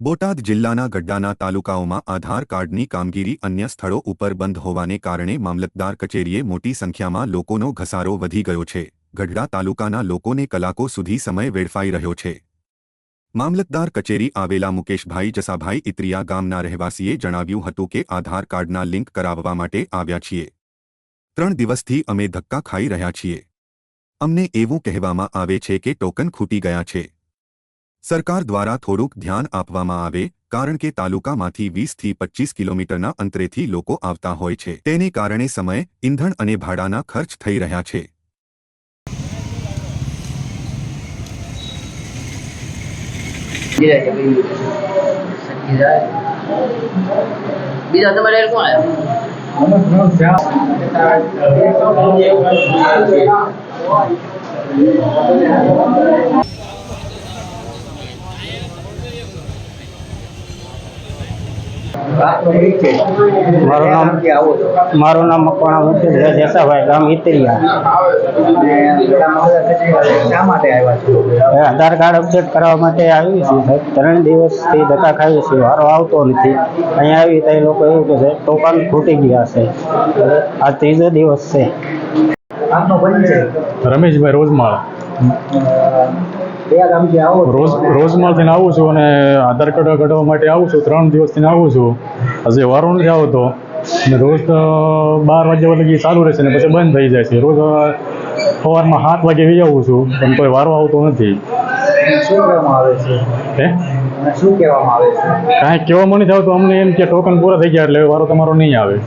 બોટાદ જિલ્લાના ગડ્ડાના તાલુકાઓમાં આધાર કાર્ડની કામગીરી અન્ય સ્થળો ઉપર બંધ હોવાને કારણે મામલતદાર કચેરીએ મોટી સંખ્યામાં લોકોનો ઘસારો વધી ગયો છે. ગઢડા તાલુકાના લોકોને કલાકો સુધી સમય વેડફાઈ રહ્યો છે. મામલતદાર કચેરી આવેલા મુકેશભાઈ જસાભાઈ ઇત્રિયા ગામના રહેવાસીએ જણાવ્યું હતું કે આધાર કાર્ડના લિંક કરાવવા માટે આવ્યા છીએ. ત્રણ દિવસથી અમે ધક્કા ખાઈ રહ્યા છીએ. અમને એવું કહેવામાં આવે છે કે ટોકન ખૂટી ગયા છે. સરકાર દ્વારા થોડુંક ધ્યાન આપવામાં આવે, કારણ કે તાલુકામાંથી વીસથી પચીસ કિલોમીટરના અંતરેથી લોકો આવતા હોય છે. તેને કારણે સમય ઇંધણ અને ભાડાના ખર્ચ થઈ રહ્યા છે. બીજા મારું નામ મારું નામ મકવાણા મુકેશ જેસાભાઈ ગામ ઇતરિયા આધાર કાર્ડ અપડેટ કરાવવા માટે આવી છું, સાહેબ. ત્રણ દિવસથી ધક્કા ખાઈએ છીએ, વારો આવતો નથી. અહીંયા આવી તો એ લોકો એવું કે છે ટોકન ખૂટી ગયા છે. આ ત્રીજો દિવસ છે. રમેશભાઈ રોજમાળ. રોજ રોજમાળથી આવું છું અને આધાર કાર્ડ કઢાવવા માટે આવું છું. ત્રણ દિવસથી આવું છું. હજી વારો નથી આવતો. અને રોજ બાર વાગ્યા લગી ચાલુ રહેશે ને પછી બંધ થઈ જાય છે. રોજ સવારમાં સાત વાગે વી આવું છું. પણ કોઈ વારો આવતો નથી. શું કહેવામાં આવે છે? હે? શું કહેવામાં આવે છે? કાંઈ કહેવામાં નથી આવતું. અમને એમ કે ટોકન પૂરા થઈ ગયા એટલે વારો તમારો નહીં આવે.